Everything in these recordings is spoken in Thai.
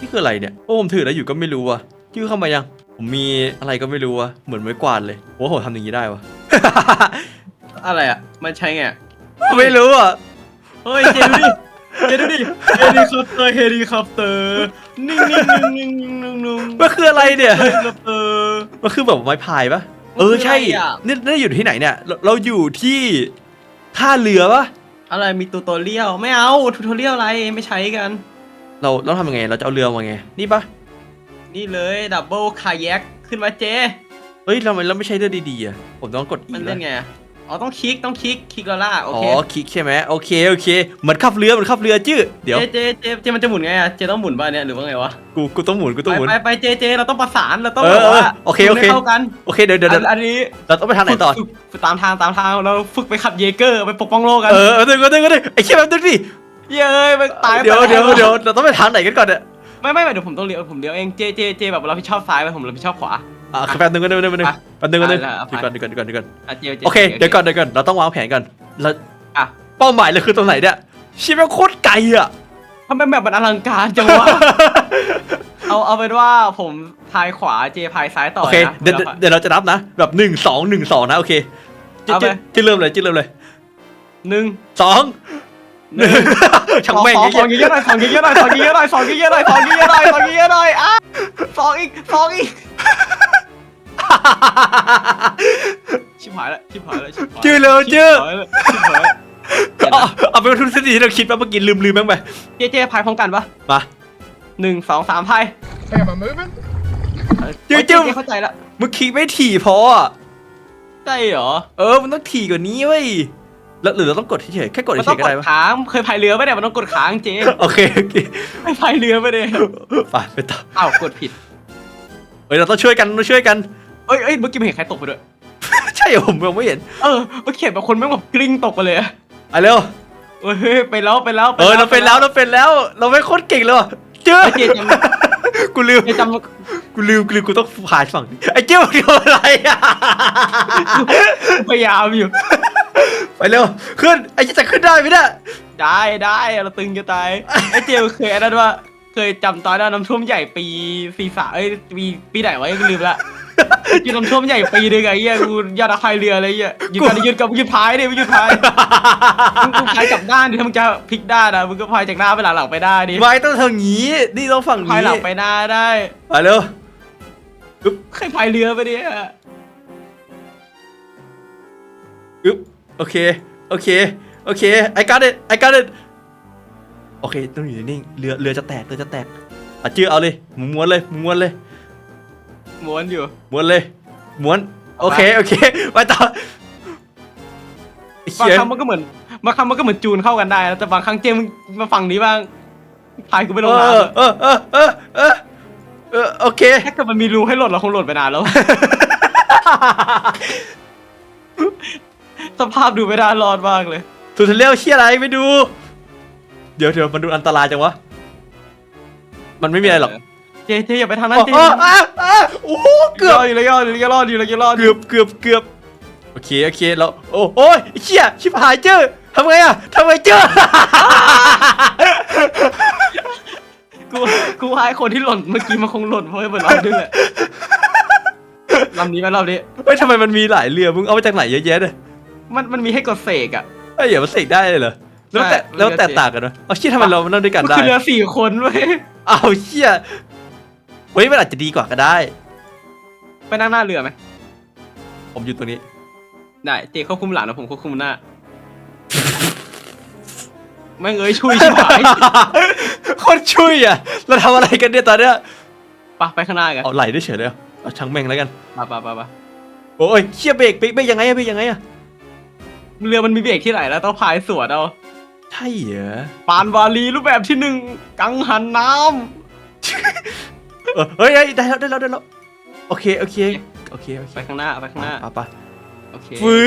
นี่คืออะไรเนี่ยโอ้ผมถือแล้วอยู่ก็ไม่รู้ว่ะชื่อเข้ามายัง ผมมีอะไรก็ไม่รู้ว่ะเหมือนไม้กวาดเลยโอ้โหทำอย่างนี้ได้วะ อะไรอะ มันใช้ไงอะไม่รู้อะ เฮ้ยเจดูดิเจดูดิเฮลิคอปเตอร์เฮลิคอปเตอร์นิ่งนิ่งนิ่งนิ่งนิ่งนิ่งมันคืออะไรเนี่ย เฮลิคอปเตอร์ มันคือแบบไม้พายปะเออใช่มันคืออะไรอะนี่นี่อยู่ที่ไหนเนี่ยเราเราอยู่ที่ท่าเรือปะอะไรมีตูโตเรียลไม่เอาทูทอเรียลอะไรไม่ใช้กัน เราเราทำยังไง เราจะเอาเรือมาไง นี่ปะนี่เลยดับเบิลคายักขึ้นมาเจ เฮ้ยทำไมเราไม่ใช้เรือดีๆอะ ผมต้องกดอีมันแล้เล่วนไงอะอ๋อต้องคลิกต้องคลิกคลิกแล้วล่ะโออ๋อเคคลิกใช่ไหมโอเคโอเคเหมือนขับเรือเหมือนขับเรือจื้อเดี๋ยวเจเจเจเจมันจะหมุนไงอะเจต้องหมุนป่ะเนี่ยหรือว่าไงวะกูกูต้องหมุนกูต้องหมุน ไปไปไปเจเจเราต้องประสานเราต้องเออแบบว่าเออโอเคโอเค ให้เข้ากันโอเคเดี๋ยวเดี๋ยวเดี๋ยวอันอันนี้เราต้องไปทางไหนต่อ ฝึกฝึกตามทางตามทางเราฝึกไปขับเยเกอร์ไปปกป้องโลกกัน เออเออเดี๋ยวเดี๋ยวเดี๋ยวเดี๋ยวไอ้เชี่ยแป๊บนึงดิ เย้ยไปตายเดี๋ยวไปเดี๋ยวแล้วเดี๋ยวเราต้องไปทางไหนกันก่อนเนี่ยไม่ไม่ไม่เดี๋ยวผมต้องเลี้ยวผมเลี้ยวเองเจเจเจแบบเราพี่ชอบซ้ายไปผมเราพี่ชอบขวา อะแป๊บนึงก็ได้แป๊บนึงแป๊บนึงอะแป๊บนึงแป๊บนึงอะอะเดี๋ยวก่อนเดี๋ยวก่อนเดี๋ยวก่อนเดี๋ยวก่อนอะเจเจโอเคเดี๋ยวก่อนเดี๋ยวก่อนเราต้องวางแผนก่อนเราอะเป้าหมายเราคือตรงไหนเนี่ยชีวิตโคตรไกลอะทำไมแบบมันอลังการจังวะเอาเอาเป็นว่าผมพายขวาเจพายซ้ายต่อโอเคนะเดี๋ยวเดี๋ยวเราจะนับนะแบบหนึ่งสองหนึ่งสองนะโอเคจะเอาไปจะจะเริ่มเลยจะเริ่มเลยหนึ่งสองหนึ่ง ช่างแม่งสองไอ้สองเหี้ยเยอะๆหน่อยสองเยอะๆหน่อยสองเยอะๆหน่อยสองเยอะๆหน่อยสองเยอะๆหน่อยสองเยอะๆหน่อยอะสองอีกสองอีกชิบหายแล้วชิบหายแล้วชิบหายชื่อเร็วชื่อชิบหายแล้วชิบหายแล้วเดี๋ยวเอานะเอาเป็นว่าทุกสิ่งที่เราคิดว่าเมื่อกี้ลืมลืมบ้างไปเจเจพายพร้อมกันปะมาหนึ่งสองสามพาย Hey, am I moving? จื้อเจจื้อเจเข้าใจละเมื่อกี้ไม่ถี่พออะใช่เหรอ เออ มันต้องถี่กว่านี้เว้ย แล้วหรือเราต้องกดเฉยๆแค่กดมันเฉต้อยงๆก็กได้ดปะค้างเคยพายเรือปะเนี่ยมันต้องกดค้างเจโอเคโอเคไม่พายเรือปะเนี่ยไปไปต่ออ้าวกดผิดเฮ้ยเราต้องช่วยกันเราช่วยกัน เอ้ยเอ้ยเมื่อกี้ไม่เห็นใครตกไปด้วยใช่เหรอผมยังไม่เห็นเออเมื่อกี้เห็นแบบคนแม่งแบบกลิ้งตกไปเลยอะไปเร็วเอ้ยไปแล้วไปแล้วเออเราเป็นแล้วเราเป็นแล้ว เราไม่งโคตรเก่งเลยว่ะเจ้าไอ้เจจำกูลืมเจจกูลืมกูลืมกูต้องผ่านฝั่งนี้ไอ้เจ้ามันทำอะไรอะำพยายามอยู่ ไปเร็ว ขึ้น ไอ้เจ้าจะขึ้นได้ไหมเนี่ย ได้ได้เราตึงจะตายไอ้เจลเคยอันนั้นว่า เคยจำตอนนั้นน้ำท่วมใหญ่ปีสี่สาเอ้ยปีปีไหนวะยังลืมละอยู่น้ำท่วมใหญ่ปีหนึงไงเหี้ยกูยอดพายเรืออะไรเงี้ยหยุดกันหยุดกับหยุดพายดิหยุดพายมึงกูพายกลับด้านดิถ้ามึงจะพลิกด้านนะมึงก็พายจากหน้าไปหลังหลังไปได้ดิไม่ต้องทางนี้นี่ต้องฝั่งพายนี้หลังไปหน้าได้ไปเร็วเคยพายเรือไปะเนี่ยอึ๊บ โอเค โอเค โอเค I got it I got it โอเค ต้องอยู่นิ่งๆเรือเรือจะแตก เรือจะแตกอะจื้อเอาเลยมึงม้วนเลยมึงม้วนเลยม้วนอยู่ม้วนเลยม้วน โอเค โอเค ไปต่อไอ้บางเหี้ยครั้งมันก็เหมือนบางครั้งมันก็เหมือนจูนเข้ากันได้นะแต่บางครั้งเจมงมาฝั่งนี้บ้างพายกูไม่ลงเอน้ำออะเออเออเออเออเออโอเค ถ้าเกิดมันมีรูให้หล่นเราคงหล่นไปนานแล้ว สภาพดูไม่น่ารอดมากเลยทูทเรียลเชี่ยอะไรไม่ดู เดี๋ยวเดี๋ยวมันดูอันตรายจังวะ มันไม่มีอะไรหรอกเจเจอย่าไปทางนั้นอ๋อเจอ๋ออะอะโอ้โหเกือบ รออยู่เลยรออยู่เลยรออยู่เลยรออยู่เกือบเกือบเกือบโอเคโอเคแล้วโอ้โอ้ยไอ้เชี่ยชิบหายเจอทำไงอะทำไงเจอ กูกูให้คนที่หล่นเมื่อกี้มันคงหล่นเพราะเหมือนเราด้วยแหละลำนี้ไหมรอบนี้เฮ้ยทำไมมันมีหลายเรือมึงเอามาจากไหนเยอะแยะเลย มันมันมีให้กดเสกอะไอ้เหี้ยมันเสกได้เลยเหรอแล้วแต่ใช่แล้วแต่เรือเสกต่างกันวะเอาเชี่ยทำไมเรามันนั่งด้วยกันมันได้คือเรือสี่คนเว้ยเอาเชี่ยเฮ้ยมันอาจจะดีกว่าก็ได้ ไปนั่งหน้าเรือไหมผมอยู่ตรงนี้ ได้เจควบคุมหลังนะผมควบคุมหน้าแม่งเอ้ยช่วยชิบหายโคตรช่วยอะเราทำอะไรกันเนี่ยตอนเนี้ยไปไปข้างหน้ากันเอาไหลได้เฉยเลยเหรอเอาช่างแม่งแล้วกัน ไปไปไปไปโอ้ยเชี่ยเบรกเบรกเบรกยังไงอะเบรกยังไงอะ เรือมันมีเบรกที่ไหนแล้วต้องพายสวนเอาใช่เหรอปานวาลีรูปแบบที่หนึ่งกังหันน้เออเฮ้ยเฮ้ยได้แล้วได้แล้วได้แล้วโอเคโอเคโอเคโอำเคไปข้างหน้าไปข้างหน้าไปไปโอเคฟื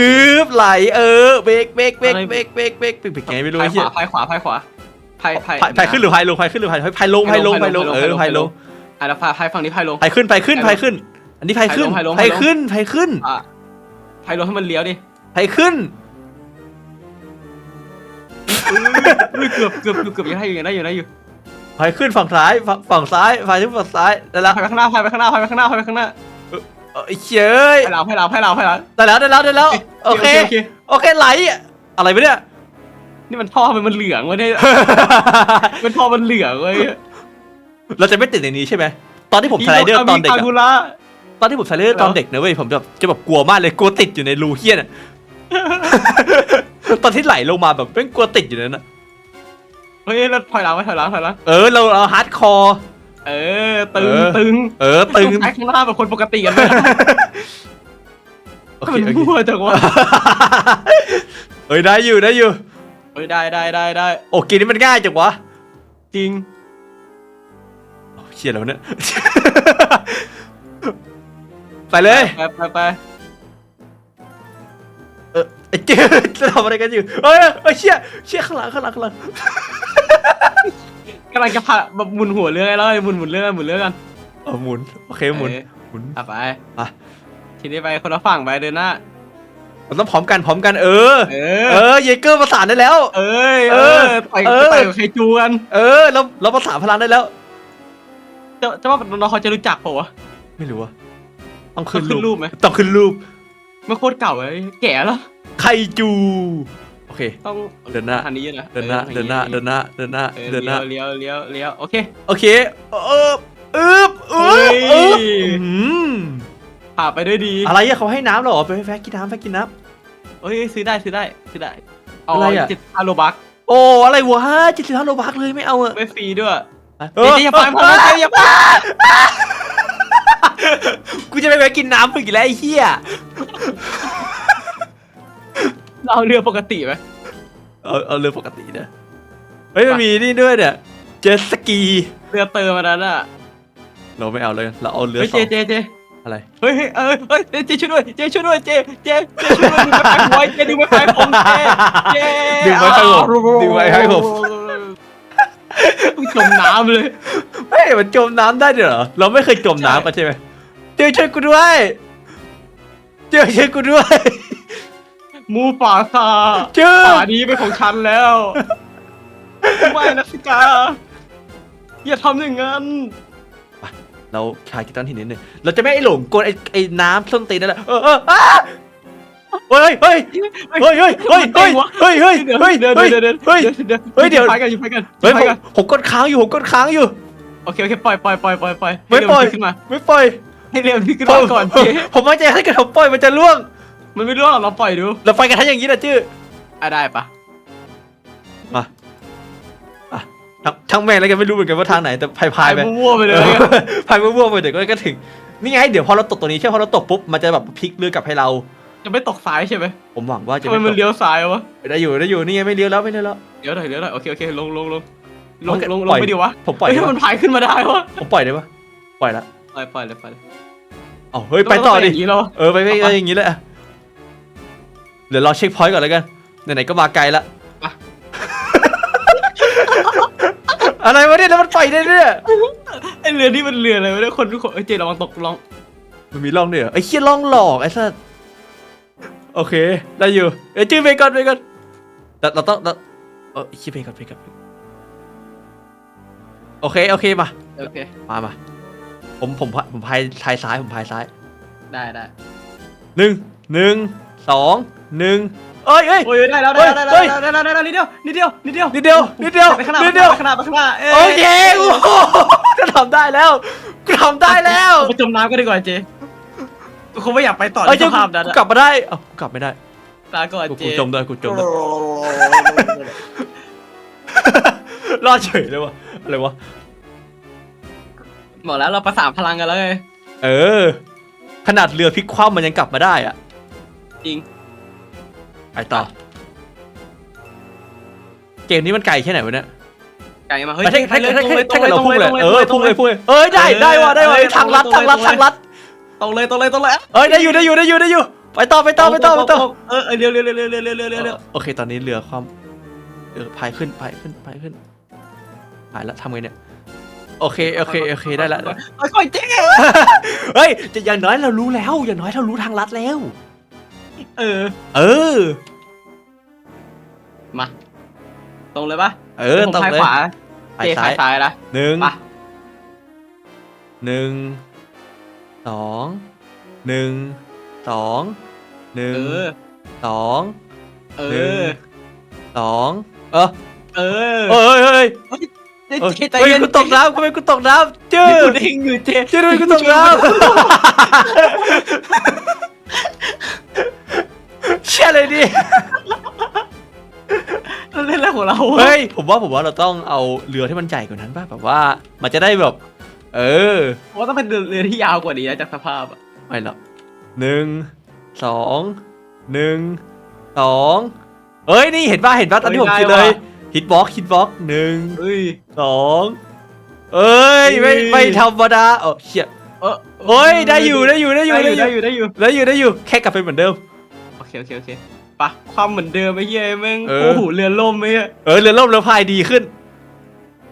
บไหลเออเบรกเบรกเบรกอะไรเบรกเบรกเบรกเบรกเบรกไงไม่รู้พาไอ้ยขเหี้ยวาพายขวาพายขวาพายพายพายพายขึ้นหรือพายลงพายขึ้นหรือพายพายลงพายลงพายลงเออพายลงอะแล้วพายพายฝั่งนี้พายลง พายขึ้นพายขึ้นพายขึ้น อันนี้พายขึ้นพายลงพาพายยลงขึ้นพายขึ้นอะพายลงให้มันเลี้ยวดิพายขึ้นอุ้ย เกือบเกือบเกือบเกือบยังได้อยู่ยังได้อยู่ยังได้อยู่พายขึ้นฝั่งซ้ายฝั่งฝั่งซ้ายพายขึ้นฝั่งซ้ายได้แล้วพายไปข้างหน้าพายไปข้างหน้าพายไปข้างหน้าพายไปข้างหน้าเอ้ยเย้ยให้เราให้เราให้เราให้เราได้แล้วได้แล้วได้แล้วโอเคโอเคโอเคไหลอะไรไปเนี่ยนี่มันท่อมันมันเหลืองเว้ยเนี่ยมันท่อมันเหลืองเว้ยเราจะไม่ติดในนี้ใช่ไหมตอนที่ผมสไลเดอร์ตอนเด็กคาอะกุระตอนที่ผมสไลเดอร์ตอนเด็กนะเว้ยผมแบบจะแบบกลัวมากเลยกลัวติดอยู่ในรูเฮี้ยน่ะ ตอนที่ไหลลงมาแบบเป็นกลัวติดอยู่ในนั้นนะเฮ้ยแล้วถอยหลังไปถอยหลังถอยหลังเออเราเราฮาร์ดคอร์ เออ ตึงเออ ตึงเออตึงใช้ข้างหน้าเป็นคนปกติกันไม่ได้โอมันเคโอเคมั่วจังวะเฮ้ยได้อยู่ได้อยู่ เฮ้ยได้ได้ได้ได้โอ้เกมนี้มันง่ายจังวะจริงโอ้เชี่ยแล้วเนี่ย ไปเลย ไปไปไป เออไอ้เจ๊จะทำอะไรกันอยู่เอ้ยเอ้ยเชี่ยเชี่ยข้างหลังข้างหลังข้างหลังกำลังจะพาแบบหมุนหัวเรือไงแล้วหมุนหมุนเรือกันหมุนเรือกันเออหมุนโอเคหมุนเออหมุนอะไปไปทีนี้ไปคนละฝั่งไปเดินหน้ามันต้องพร้อมกันพร้อมกันเออ เอเอออเยเกอร์ประสานได้แล้ว เอ้ยเอเอออต่อยเออต่อยกับใครจูกันเออเราเราประสานพลังได้แล้วจะจะว่าน้องเขาจะรู้จักเปล่าวะไม่รู้ว่าต้องขึ้นต้องขึ้นรูรูปปไหมต้องขึ้นรูปไม่โคตรเก่าเลยแก่แล้ว ไคจูโอเค ต้องเดินหน้า ทางนี้นะเดินหน้าออเดินหน้าเดินหน้าเดินหน้าเออเดินหน้าเลี้ยวเลี้ยวเลี้ยวเลี้ยวโอเคโอเคเออเอบเฮ้เอบยเอบอืมผ่าไปด้วยดีอะไรอะเขาให้น้ำเหรอไปแฟกินน้ำแฟกินน้เอ้ยซื้อได้ซื้อได้ซื้อได้เอาอะไรอะเจ็ดฮาโลบักำโอ้อะไรวะจิตสิบห้าโลบักเลยไม่เอาอะไม่ฟรีด้วยเอเจ๊อเจ๊อย่าฟังผมนะเจ๊อย่าฟังกูจะไปแวะกินน้ำมึงอีกแล้วไอ้เหี้ย เราเอาเรือปกติไหมเอาเอาเรือปกตินะเฮ้ยมันมีนี่ด้วยเนี่ยเจ็ตสกีเรือเติมมานั้นอะเราไม่เอาเลยเราเอาเรือเฮ้ยสอเจ๊งเจ๊เจ๊อะไรเฮ้ยเฮ้ยเอ้ยเฮ้ยเจ๊ช่วยด้วยเจ๊ช่วยด้วยเจ๊เจ๊เจ๊ช่วยด้วยดึงไปไฟผมไว้เจ๊ดึงไปไฟผมเจ๊เจ๊ดึงไว้ให้ผมดึงไว้ให้ผม จมน้ำเลย เฮ้ยมันจมน้ำได้ด้วยเหรอเราไม่เคยจมน้ำกันใช่ไหมเจอช่วยกูด้วยเจอช่วยกูด้วย มูป่าซาเจอป่านี้เป็นของฉันแล้ว ไม่นะสิกา อย่าทำอย่างนั้น เราคลายกิตตันหินนิดนึงเราจะไม่ให้หลงกลไอ้ไอ้น้ำส้นตีนนั่นแหละเออเอออ้าเฮ้ยเฮ้ยเฮ้ยเฮ้ยเฮ้ยเฮ้ยเฮ้ยเฮ้ยเดี๋ยวเฮ้ยเดี๋ยวเฮ้ยเดี๋ยวเดี๋ยวเฮ้ยเดี๋ยวเฮ้ยเดี๋ยวไปกันอยู่ไปกันเฮ้ยไปผมกันผมกดค้างอยู่ผมกดค้างอยู่โอเคโอเคปล่อยปล่อยปล่อยปล่อยปล่อยไม่ปล่อยให้เรือมันขึ้นมาไม่ปล่อยให้เรือมันขึ้นผมมาก่อนผมเจ๊ผมไม่ใจถ้าเกิดผมปล่อยมันจะล่วง มันไม่รู้หรอกเราปล่อยดูเราไปกันทั้งอย่างนี้นะจื้ออะได้ปะมาอะทั้งทั้งแม่งแล้วกันไม่รู้เหมือนกันว่าทางไหนแต่พายพายไป มั่วๆไปเลยเออพายมั่วๆไปเดี๋ยวก็ถึง นี่ไงเดี๋ยวพอเราตกตัวนี้ใช่ไหมพอเราตกปุ๊บมันจะแบบพลิกเรือกลับให้เรา จะไม่ตกซ้ายใช่ไหมผมหวังว่าจะทำไมไม่มันตกเลี้ยวซ้ายวะ ได้อยู่ได้อยู่นี่ไงไม่เลี้ยวแล้วไม่เลี้ยวแล้วเลี้ยวหน่อยเลี้ยวหน่อยโอเคโอเคลงลงลงลโองเคลงลปล่งอย ไปดิวะผมปล่อยเฮ้ยได้ถ้ามัปะนพายขึ้นมาได้วะผมปล่อยได้ปะปล่อยละปล่อยปล่อยเลยปล่อยเลยเอ้าเฮ้ยไปต่อดิ งย่างนี้แล้ว เออไปไปไป อย่างนี้เลยอะ เดี๋ยวรอเช็คพอยต์ก่อนแล้วกันไหนๆก็มาไกลละอะไรวะเนี่ยแล้วมันปล่อยได้ด้วยไอเรือนี่มันเรืออะไรวะเนี่ยคนทุกคนเอ้ยเจระวังตกลองมันมีร่องด้วยเหรอไอ้เคี้ยร่องหลอกไอ้สัสโอเคได้อยู่เอ้ยจื้อไปก่อนไปก่อนแต่เราต้องเราเออไอ้เคี้ยไปก่อนไปก่อนโอเคโอเคมาโอเค มามาผมผมผมพายทายซ้ายผมพายซ้ายได้ได้หนึ่งหนึ่งสอง หนึ่งเอ้ยเอ้ย โอ้ยได้แล้วได้แล้วได้เฮ้ยแล้วได้แล้วได้แล้วนิดเดียวนิดเดียวนิดเดียวนิดเดียวนิดเดียวไปข้างหน้านิดเดียวไปข้างหน้าไปข้างหน้าเอ้ยโอเคโอ้โหก็ทำได้แล้วกูทำได้แล้วไปจมน้ำก็ดีกว่าเจกูคงไม่อยากไปต่อเอ้ยในสภาพนั้นกูอะกลับมาได้เอ้ากูกลับไม่ได้ลาก่อนกูเจกูจมได้กูจมได้รอดเฉยเลยวะอะไรวะบอกแล้วเราประสานพลังกันแล้วไงเออ ขนาดเรือพลิกคว่ำมันยังกลับมาได้อะจริง ไปต่อ เกมนี้มันไกลแค่ไหนวะเนี่ยไกลมาเฮ้ยถ้าถ้าถ้าถ้าเราพุ่งเลยเออพุ่งเลยพุ่งเลยเอ้ยได้ได้ว่ะได้ว่ะทางลัดทางลัดทางลัดตรงเลยตรงเลยตรงเลยเอ้ยได้อยู่ได้อยู่ได้อยู่ได้อยู่ ไปต่อไปต่อไปต่อไปต่อเออเร็วเร็วเร็วเร็วเร็วเร็วเร็วโอเคตอนนี้เรือความเออพายขึ้นพายขึ้นพายขึ้นพายแล้วทำไงเนี่ยโอเคโอเคโอเคได้ละค่อยเจ๊เฮ้ยจะอย่างน้อยเรารู้แล้ว อย่างน้อยเรารู้ทางลัดแล้ว เออ เออ มา ตรงเลยปะเออผมตรงพายเลยขวาพายเจซ้าขายยซ้ายนะหนึ่งไปหนึ่งสองหนึ่งสองหนึ่เองอสองเอหนึ่งอสองเออเออเฮ้ยเฮ้ยเจเฮ้ยเจใจเฮ้ยเย็นกูตกน้ำกูไม่กูตกน้ำจื้อกูเด้งอยู่เจจื้อทำไมกูตกน้ำ เชี่ยเลยดิ เราเล่นอะไรของเราวะเฮ้ย ผมว่าผมว่าเราต้องเอาเรือที่มันใหญ่กว่านั้นป่ะแบบว่ามันจะได้แบบ เออ ผมว่าต้องเป็นเรือที่ยาวกว่านี้นะจากสภาพอะไม่หรอกหนึ่งสองหนึ่งสองเอ้ยนี่เห็นป่ะเห็นป่ะตอนที่ผมคิดเลยฮิตบ็อกฮิตบ็อกหนึ่งเฮ้ย สองเอ้ยไม่เฮ้ยไม่ธรรมดาเออเชี่ยเออเฮ้ยได้อยู่ได้อยู่ได้อยู่ได้ได้ออยู่ยู่ได้อยู่ได้อยู่ได้อยู่ได้อยู่แค่กลับไปเหมือนเดิมโอ เคโอเคโอเคปะความเหมือนเดิมไอ้เหี้ยแม่งเออ โอ้โหเรือล่มไอ้เหี้ยเออเรือล่มเรือพายดีขึ้น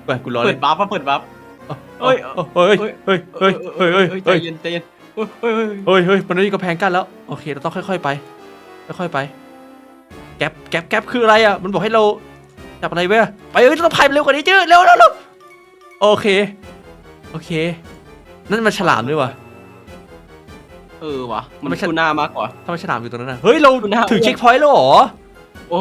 ไปกูรอเปิเลดยบัฟปะเปิดบัฟเฮ้เฮ้ยยเฮ้ยเฮ้ยเฮ้ยเฮ้ยเฮ้ยเฮ้ยใจเฮ้ยเย็นใจเย็นเฮ้ยเฮ้ยเฮ้ยเฮ้ยเฮ้ยมันไม่มีกระแพงกั้นแล้วโอเคเราต้องค่อย ๆไป ค่อยๆไป แก๊ปแก๊ปแก๊ปคืออะไรอะมันบอกให้เราจับอะไรเว้ยไปเอ้ยเราต้องพายเร็วกว่านี้จื้อเร็วเร็วเร็วโอเค โอเค นั่นมันฉลามด้วยวะ เออว่ะมันไม่ใช่ทูน่ามากกว่า ทำไมฉลามอยู่ตรงนั้นน่ะเฮ้ยเราคุณน่าถึงเช็คพอยต์แล้วเหรอ โอ้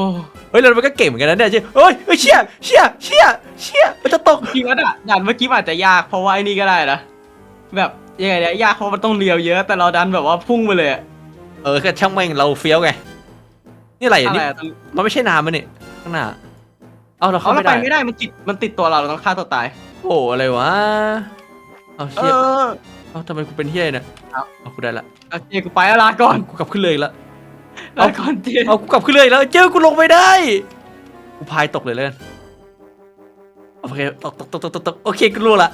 เฮ้ยเรามันก็เก่งเหมือนกันนะเนี่ยจื้อเฮ้ยเฮ้ยเชี่ยเชี่ยเชี่ยเชี่ยมันจะตก จริงแล้วด่านด่านเมื่อกี้มันอาจจะยากเพราะว่าไอ้นี่ก็ได้นะแบบยังไงเนี่ยยากเพราะมันต้องเลียวเยอะ แต่เราดันแบบว่าพุ่งไปเลยอะเออแค่ช่างแม่งเราเฟี้ยวไง นี่อะไรอะอะไรนี่อะมันไม่ใช่น้ำมันนี่ข้างหน้า เอาเราเขาเข้าเราไม่ไปได้ ไม่ได้มันติดมันติดตัวเราเราต้องฆ่าตัวตาย โอ้อะไรวะ เอาเอเชี่ยอ เอาทำไมกูเป็นเฮียเนี่ยเอาเอากูได้ละโอเคกูไปแล้วลาก่อนกูกลับขึ้นเลยอีกแล้วลาก่อนเจเอากูกลับขึ้นเลยอีกแล้วเจอกูลงไม่ได้ กูพายตกเลยเลยกันโอเคตกตกตกตกตกตกโอเคกูรู้ละ